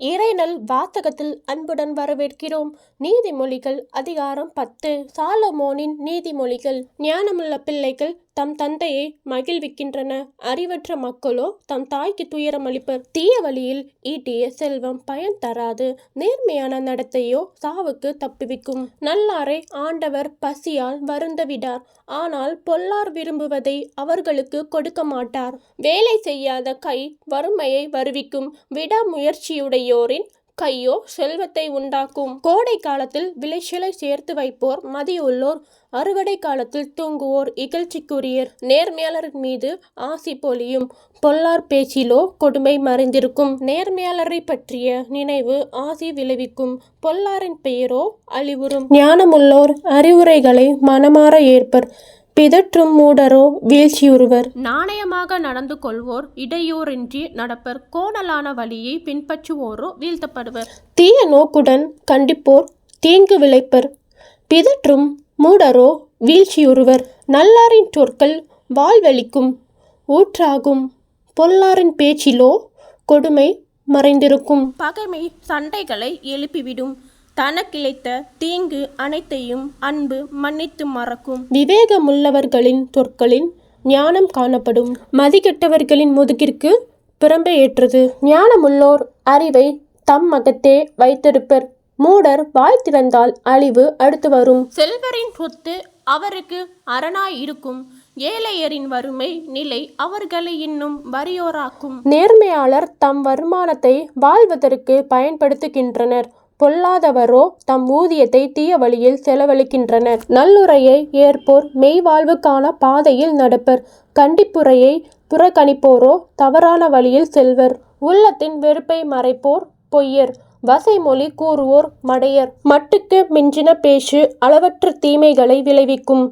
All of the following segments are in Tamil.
এর இறைநல் வாசகத்தில் அன்புடன் வரவேற்கிறோம். நீதிமொழிகள் அதிகாரம் பத்து. சாலமோனின் நீதிமொழிகள் ஞானமுள்ள பிள்ளைகள் தம் தந்தையை மகிழ்விக்கின்றன. அறிவற்ற மக்களோ தம் தாய்க்கு துயரமளிப்பர் தீய வழியில் ஈட்டிய செல்வம் பயன் தராது. நேர்மையான நடத்தையோ சாவுக்கு தப்புவிக்கும். நல்லாரை ஆண்டவர் பசியால் வருந்தவிடார். ஆனால் பொல்லார் விரும்புவதை அவர்களுக்கு கொடுக்க மாட்டார். வேலை செய்யாத கை வறுமையை வருவிக்கும். விடாமுயற்சியுடையோரின் கையோ செல்வத்தை உண்டாக்கும். கோடை காலத்தில் விளைச்சலை சேர்த்து வைப்போர் மதியுள்ளோர் அறுவடை காலத்தில் தூங்குவோர் இகழ்ச்சிக்குரியர் நேர்மையாளர் மீது ஆசி பொழியும். பொல்லார் பேச்சிலோ கொடுமை மறைந்திருக்கும். நேர்மையாளரை பற்றிய நினைவு ஆசி விளைவிக்கும். பொல்லாரின் பெயரோ அழிவுறும். ஞானமுள்ளோர் அறிவுரைகளை மனமாற ஏற்பர். பிதற்றும் மூடரோ வீழ்ச்சியுறுவர். நாணயமாக நடந்து கொள்வோர் இடையூறின்றி நடப்பர். கோணலான வழியை பின்பற்றுவோரோ வீழ்த்தப்படுவர். தீய நோக்குடன் கண்டிப்போர் தீங்கு விளைப்பர். பிதற்றும் மூடரோ வீழ்ச்சியுறுவர். நல்லாரின் சொற்கள் வாழ்வெளிக்கும் ஊற்றாகும் பொல்லாரின் பேச்சிலோ கொடுமை மறைந்திருக்கும். பகைமை சண்டைகளை எழுப்பிவிடும். தனக்கிழைத்த தீங்கு அனைத்தையும் அன்பு மன்னித்து மறக்கும். விவேகமுள்ளவர்களின் சொற்களின் ஞானம் காணப்படும். மதிக்கெட்டவர்களின் முதுகிற்கு பிறம்பை ஏற்றது. ஞானமுள்ளோர் அறிவை தம் மகத்தே வைத்திருப்பர். மூடர் வாய் திறந்தால் அழிவு அடுத்து வரும். செல்வரின் சொத்து அவருக்கு அரணாய் இருக்கும். ஏழையரின் வறுமை நிலை அவர்களை இன்னும் வறியோராக்கும். நேர்மையாளர் தம் வருமானத்தை வாழ்வதற்கு பயன்படுத்துகின்றனர். பொல்லாதவரோ தம் ஊதியத்தை தீய வழியில் செலவழிக்கின்றனர். நல்லுரையை ஏற்போர் மெய்வாழ்வுக்கான பாதையில் நடப்பர். கண்டிப்புரையை புறக்கணிப்போரோ தவறான வழியில் செல்வர். உள்ளத்தின் வெறுப்பை மறைப்போர் பொய்யர். வசைமொழி கூறுவோர் மடையர். மட்டுக்கு மிஞ்சின பேச்சு அளவற்ற தீமைகளை விளைவிக்கும்.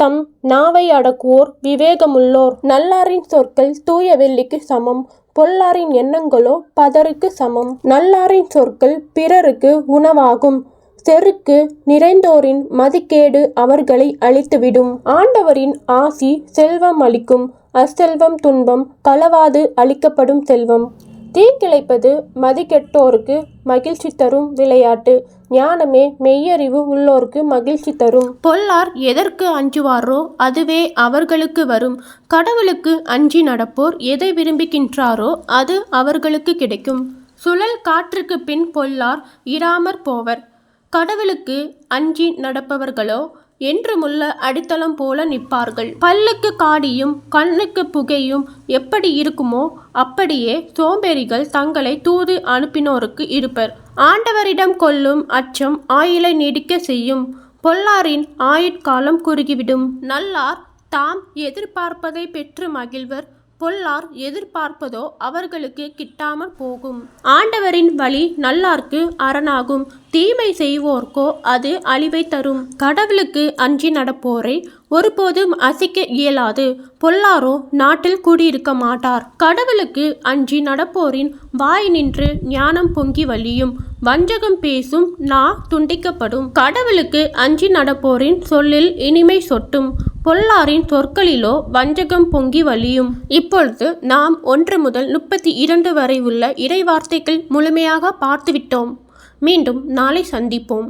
தம் நாவை அடக்குவோர் விவேகமுள்ளோர். நல்லாரின் சொற்கள் தூய வெள்ளிக்கு சமம். பொல்லாரின் எண்ணங்களோ பதருக்கு சமம். நல்லாரின் சொற்கள் பிறருக்கு உணவாகும். செருக்கு நிறைந்தோரின் மதிக்கேடு அவர்களை அழித்துவிடும். ஆண்டவரின் ஆசி செல்வம் அளிக்கும். அச்செல்வம் துன்பம் களவாது அளிக்கப்படும் செல்வம். தீங்கிழைப்பது மதிக்கெட்டோருக்கு மகிழ்ச்சி தரும் விளையாட்டு. ஞானமே மெய்யறிவு உள்ளோருக்கு மகிழ்ச்சி தரும். பொல்லார் எதற்கு அஞ்சுவாரோ அதுவே அவர்களுக்கு வரும். கடவுளுக்கு அஞ்சி நடப்போர் எதை விரும்புகின்றாரோ அது அவர்களுக்கு கிடைக்கும். சுழல் காற்றுக்கு பின் பொல்லார் இராமற் போவர். கடவுளுக்கு அஞ்சி நடப்பவர்களோ என்றுமுள்ள அடித்தளம் போல நிற்பார்கள். பல்லுக்கு காடியும் கண்ணுக்கு புகையும் எப்படி இருக்குமோ அப்படியே சோம்பேறிகள் தங்களை தூது அனுப்பினோருக்கு இருப்பர். ஆண்டவரிடம் கொள்ளும் அச்சம் ஆயுளை நீடிக்க செய்யும். பொல்லாரின் ஆயுட்காலம் குறுகிவிடும். நல்லார் தாம் எதிர்பார்ப்பதை பெற்று மகிழ்வர். பொல்லார் எதிர்பார்ப்பதோ அவர்களுக்கு கிட்டாமற் போகும். ஆண்டவரின் வழி நல்லார்க்கு அரணாகும். தீமை செய்வோர்க்கோ அது அழிவை தரும். கடவுளுக்கு அஞ்சி நடப்போரை ஒருபோதும் அசைக்க இயலாது. பொல்லாரோ நாட்டில் கூடியிருக்க மாட்டார். கடவுளுக்கு அஞ்சி நடப்போரின் வாய் நின்று ஞானம் பொங்கி வழியும். வஞ்சகம் பேசும் நா துண்டிக்கப்படும். கடவுளுக்கு அஞ்சி நடப்போரின் சொல்லில் இனிமை சொட்டும். பொல்லாரின் சொற்களிலோ வஞ்சகம் பொங்கி வழியும். இப்பொழுது நாம் ஒன்று முதல் முப்பத்தி இரண்டு வரை உள்ள இறைவார்த்தைகள் முழுமையாக பார்த்துவிட்டோம். மீண்டும் நாளை சந்திப்போம்.